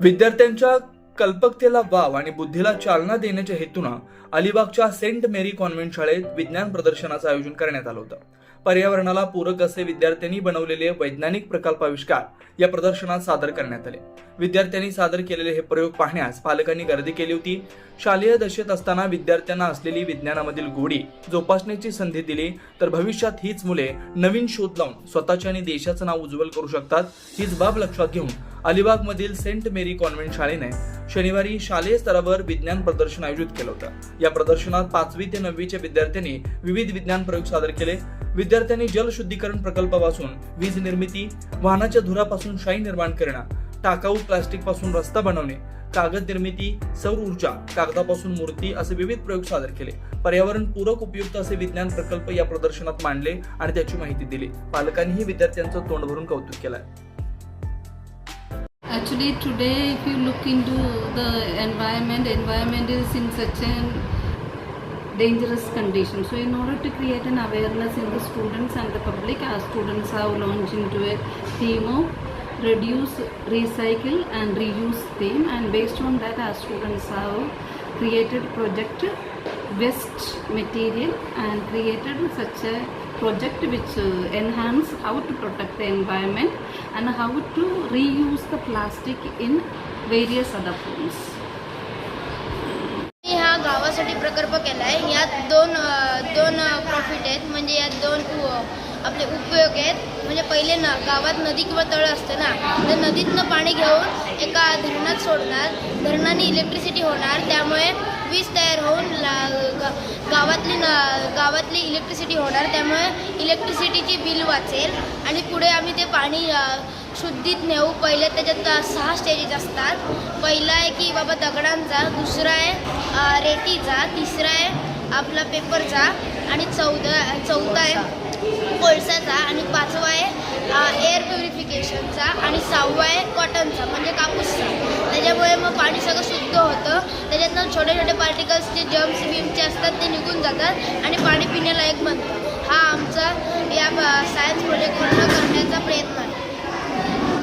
विद्यार्थ्यांच्या कल्पकतेला वाव आणि बुद्धीला चालना देण्याच्या हेतूनं अलिबागच्या सेंट मेरी कॉन्व्हेंट शाळेत विज्ञान प्रदर्शनाचं आयोजन करण्यात आलं होतं. पर्यावरणाला पूरक असे विद्यार्थ्यांनी बनवलेले वैज्ञानिक प्रकल्प आविष्कार या प्रदर्शनात सादर करण्यात आले. विद्यार्थ्यांनी सादर केलेले हे प्रयोग पाहण्यास पालकांनी गर्दी केली होती. शालेय दशेत असताना विद्यार्थ्यांना असलेली विज्ञानामधील गोडी जोपासण्याची संधी दिली तर भविष्यात हीच मुले नवीन शोध लावून स्वतःचे आणि देशाचं नाव उज्ज्वल करू शकतात हीच बाब लक्षात घेऊन अलिबाग मधील सेंट मेरी कॉन्व्हेंट शाळेने शनिवारी शालेय स्तरावर विज्ञान प्रदर्शन आयोजित केलं होतं. या प्रदर्शनात पाचवी ते नववीच्या विद्यार्थ्यांनी विविध विज्ञान प्रयोग सादर केले. विद्यार्थ्यांनी जलशुद्धीकरण प्रकल्पापासून वीज निर्मिती वाहनाच्या धुरापासून शाई निर्माण करणं टाकाऊ प्लास्टिकपासून रस्ता बनवणे कागद निर्मिती सौर ऊर्जा कागदापासून मूर्ती असे विविध प्रयोग सादर केले. पर्यावरण पूरक उपयुक्त असे विज्ञान प्रकल्प या प्रदर्शनात मांडले आणि त्याची माहिती दिली. पालकांनीही विद्यार्थ्यांचं तोंड भरून कौतुक केलंय Actually, today, if you look into the environment, environment is in such a dangerous condition. So, in order to create an awareness in the students and the public, our students have launched into a theme of reduce, recycle, and reuse theme. And based on that, our students have created project waste material and created such a project which uh, enhance how to protect the environment and how to reuse the plastic in various other forms. मी हा गावासाठी प्रकल्प केला आहे यात दोन दोन profit आहेत म्हणजे यात दोन आपले उपयोग आहेत म्हणजे पहिले ना गावात नदी किंवा तळ असते ना तर नदीतनं पाणी घेऊन एका धरणात सोडणार धरणाने इलेक्ट्रिसिटी होणार त्यामुळे वीज तयार होऊन ला गावातली न गावातली इलेक्ट्रिसिटी होणार त्यामुळे इलेक्ट्रिसिटीची बिल वाचेल. आणि पुढे आम्ही ते पाणी शुद्धीत नेऊ. पहिले त्याच्यात सहा स्टेजेस असतात. पहिला आहे की बाबा दगडांचा दुसरा आहे रेतीचा तिसरा आहे आपला पेपरचा आणि चौदा चौथा आहे कोळसाचा आणि पाचवा आहे एअर प्युरिफिकेशनचा आणि सहावा आहे कॉटनचा म्हणजे कापूस. त्यामुळे मग पाणी सगळं शुद्ध होतं. त्याच्यातनं छोटे छोटे पार्टिकल्स जे जम्स बिम्सचे असतात ते निघून जातात आणि पाणी पिण्यालायक बनतं. हा आमचा या सायन्स प्रोजेक्ट पूर्ण करण्याचा प्रयत्न आहे.